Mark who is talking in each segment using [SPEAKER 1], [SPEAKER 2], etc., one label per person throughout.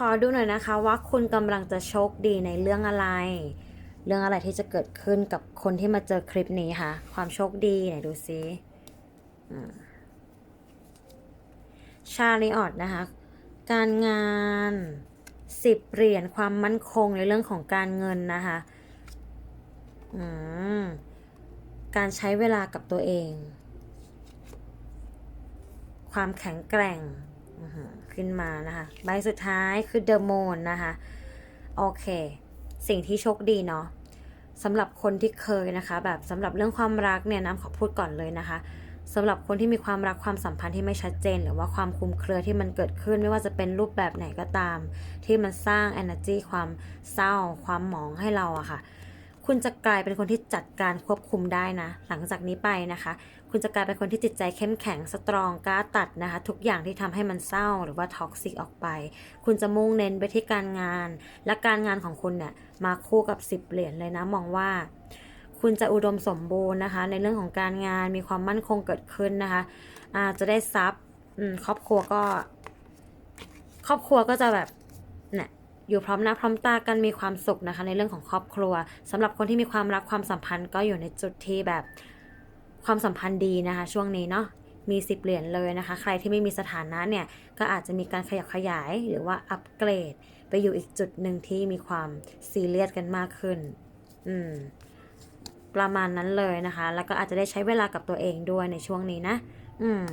[SPEAKER 1] ขอดูหน่อยนะคะว่าคุณกำลังจะโชคดีในเรื่องอะไร เรื่องอะไรที่จะเกิดขึ้นกับคนที่มาเจอคลิปนี้คะความโชคดีไหนดูซิชาลิออดนะคะ การงานสิบเหรียญความมั่นคงในเรื่องของการเงินนะคะการใช้เวลากับตัวเอง ความแข็งแกร่ง ขึ้นมานะคะ ใบสุดท้ายคือเดอะโมนนะคะ โอเค สิ่งที่โชคดีเนาะสำหรับคนที่เคยนะคะ แบบสำหรับเรื่องความรักเนี่ยน้ำขอพูดก่อนเลยนะคะสำหรับคนที่มีความรักความสัมพันธ์ที่ไม่ชัดเจน หรือว่าความคลุมเครือที่มันเกิดขึ้น ไม่ว่าจะเป็นรูปแบบไหนก็ตาม ที่มันสร้าง energy ความเศร้า ความหมองให้เราอะค่ะ คุณจะกลายเป็นคนที่จัดการควบคุมได้นะ หลังจากนี้ไปนะคะ คุณจะกลายเป็นคนที่จิตใจเข้มแข็งสตรองกล้าตัดนะคะ ทุกอย่างที่ทำให้มันเศร้าหรือว่าท็อกซิกออกไป คุณจะมุ่งเน้นไปที่การงาน และการงานของคุณเนี่ยมาคู่กับ10เหรียญเลยนะมองว่าคุณจะอุดมสมบูรณ์นะคะ ในเรื่องของการงานมีความมั่นคงเกิดขึ้นนะคะอาจะได้ทรัพย์ครอบครัวก็ ครอบครัวก็จะแบบเนี่ยอยู่พร้อมหน้าพร้อมตากันมีความสุขนะคะ ในเรื่องของครอบครัวสำหรับคนที่มีความรักความสัมพันธ์ก็อยู่ในจุดที่แบบ ความสัมพันธ์ดีนะคะ ช่วงนี้เนาะมีสิบเหรียญเลยนะคะ ใครที่ไม่มีสถานะเนี่ย ก็อาจจะมีการขยับขยายหรือว่าอัปเกรด ไปอยู่อีกจุดหนึ่งที่มีความซีเรียสกันมากขึ้น อืม ประมาณนั้นเลยนะคะ แล้วก็อาจจะได้ใช้เวลากับตัวเองด้วยในช่วงนี้นะ อืม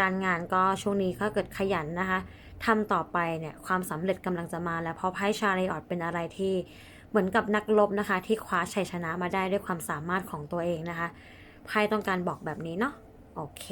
[SPEAKER 1] การงานก็ช่วงนี้ถ้าเกิดขยันนะคะทำต่อไปเนี่ยความสำเร็จกำลังจะมาแล้วเพราะไพ่ชาริออตเป็นอะไรที่เหมือนกับนักรบนะคะ ที่คว้าชัยชนะมาได้ด้วยความสามารถของตัวเองนะคะ ไพ่ต้องการบอกแบบนี้เนาะโอเค